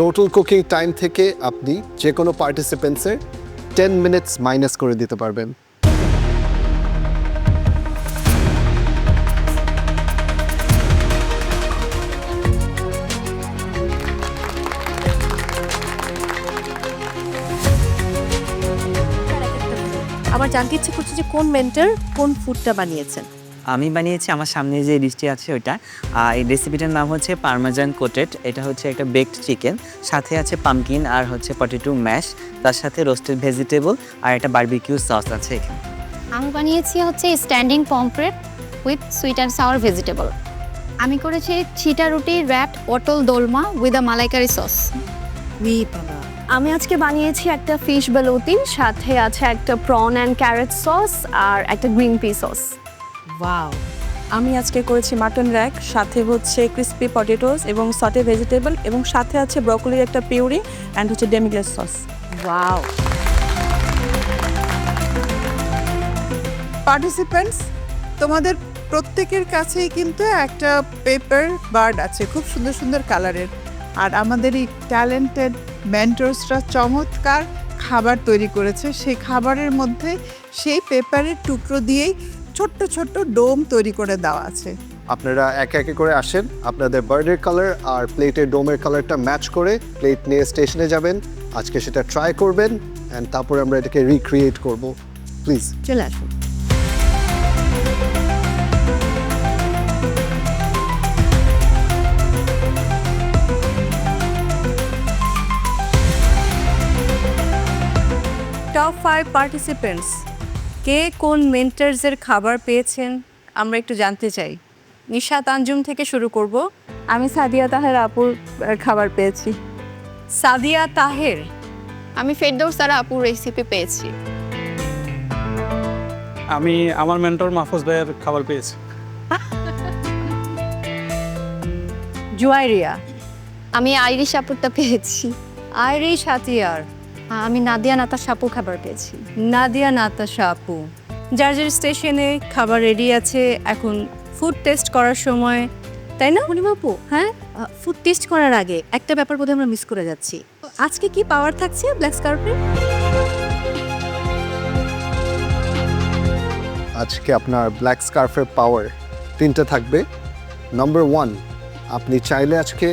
Total cooking time থেকে আপনি যে কোনো পার্টিসিপেন্টসের টেন মিনিটস মাইনাস করে দিতে পারবেন। আমার জানতে ইচ্ছে করছে যে কোন মেন্টার কোন ফুডটা বানিয়েছেন। আমি বানিয়েছি আমার সামনে যে ডিশটি আছে ওইটা। আর এই রেসিপিটার নাম হচ্ছে পার্মাজান কোটেড এটা হচ্ছে একটা বেকড চিকেন সাথে আছে পামকিন আর হচ্ছে পটেটো ম্যাশ তার সাথে রোস্টেড ভেজিটেবল আর একটা বার্বিকিউ সস আছে এখানে। আমি বানিয়েছি হচ্ছে standing pomfret with sweet and sour vegetable আমি করেছি চিটা রুটি র্যাট পটল দোলমা উইথ আ মালাইকারি সস উই আমি আজকে বানিয়েছি একটা ফিশ বেলুতিন সাথে আছে একটা প্রন অ্যান্ড ক্যারেট সস আর একটা গ্রিন পি সস ওয়াও আমি আজকে করেছি মাটন র্যাক সাথে হচ্ছে ক্রিস্পি পটেটোস এবং সটে ভেজিটেবল এবং সাথে আছে ব্রকলির একটা পিউরি অ্যান্ড হচ্ছে ডেমিগ্লাস সস ওয়াও পার্টিসিপেন্টস তোমাদের প্রত্যেকের কাছেই কিন্তু একটা পেপার বার্ড আছে, খুব সুন্দর সুন্দর কালারের আর আমাদের এই ট্যালেন্টেড মেন্টরসরা চমৎকার খাবার তৈরি করেছে, সেই খাবারের মধ্যে সেই পেপারের টুকরো দিয়েই ছোট্ট ছোট্ট ডোম তৈরি করে দেওয়া আছে। আপনারা একে একে করে আসেন আপনাদের বার্ডের কালার আর প্লেটের ডোমের কালারটা ম্যাচ করে প্লেট নিয়ে স্টেশনে যাবেন। আজকে সেটা ট্রাই করবেন অ্যান্ড তারপরে আমরা এটাকে রিক্রিয়েট করব। প্লিজ চলে আসুন। টপ ফাইভ পার্টিসিপেন্টস কে কোন মেন্টার্সের খাবার পেয়েছেন আমরা একটু জানতে চাই। নিশাত আঞ্জুম থেকে শুরু করব। আমি সাদিয়া তাহের আপুর খাবার পেয়েছি। সাদিয়া তাহের? আমি ফেরদৌস তারা আপুর রেসিপি পেয়েছি। আমি আমার মেন্টর মাহফুজ ভাইয়ের খাবার পেয়েছি। জুয়াইরিয়া? আমি আইরিশ আপুরটা পেয়েছি। আইরিশ হাতিয়ার। আমি নাদিয়া নাতা সাপু খাবার পেয়েছি। নাদিয়া নাতাশা আপু যার যার স্টেশনে খাবার রেডি আছে এখন ফুড টেস্ট করার সময় তাই না? পূর্ণিমা আপু হ্যাঁ ফুড টেস্ট করার আগে একটা ব্যাপার বোধহয় আমরা মিস করে যাচ্ছি। আজকে কি পাওয়ার থাকছে ব্ল্যাক স্কার্পের আজকে আপনার ব্ল্যাক স্কার্ফের পাওয়ার তিনটে থাকবে। নম্বর ওয়ান আপনি চাইলে আজকে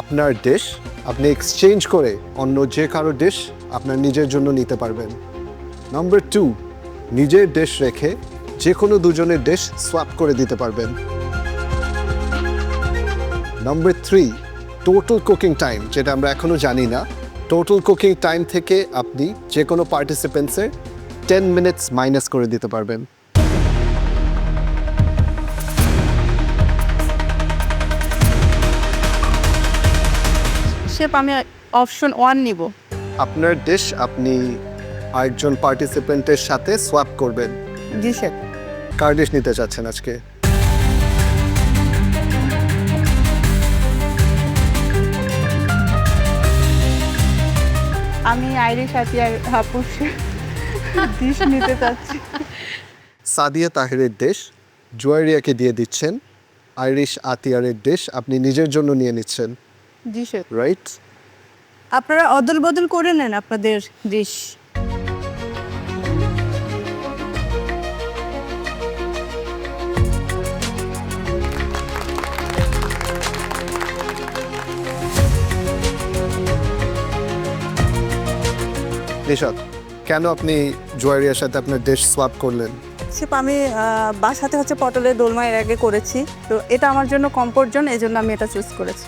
আপনার ডিশ আপনি এক্সচেঞ্জ করে অন্য যে কারও ডিশ আপনার নিজের জন্য নিতে পারবেন। নাম্বার টু নিজের ডিশ রেখে যে কোনো দুজনের ডিশ সোয়াপ করে দিতে পারবেন। Number three total cooking time যেটা আমরা এখনও জানি না। টোটাল কুকিং টাইম থেকে আপনি যে কোনো পার্টিসিপেন্টসের টেন মিনিটস মাইনাস করে দিতে পারবেন। শেপ আমি অপশন ওয়ান নিব। আপনার ডিশ আপনি আরেকজন পার্টিসিপেন্টের সাথে সোয়াপ করবেন। জি স্যার কার ডিশ নিতে চাচ্ছেন আজকে? আমি আইরিশ হাতিয়ার হাপুর ডিশ নিতে চাচ্ছি। সাদিয়া তাহিরের ডিশ জুয়ারিয়াকে দিয়ে দিচ্ছেন। আইরিশ আতিয়ারের ডিশ আপনি নিজের জন্য নিয়ে নিচ্ছেন। জি স্যার রাইট আপনারা অদল বদল করে নেন আপনাদের ডিশ। নিশাদ কেন আপনি জুয়ারিয়ার সাথে আপনার ডিশ সোয়াপ করলেন? শেপ আমি বাসাতে হচ্ছে পটলের দোলমা এর আগে করেছি। তো এটা আমার জন্য কমফোর্ট জোন এই জন্য আমি এটা চুজ করেছি।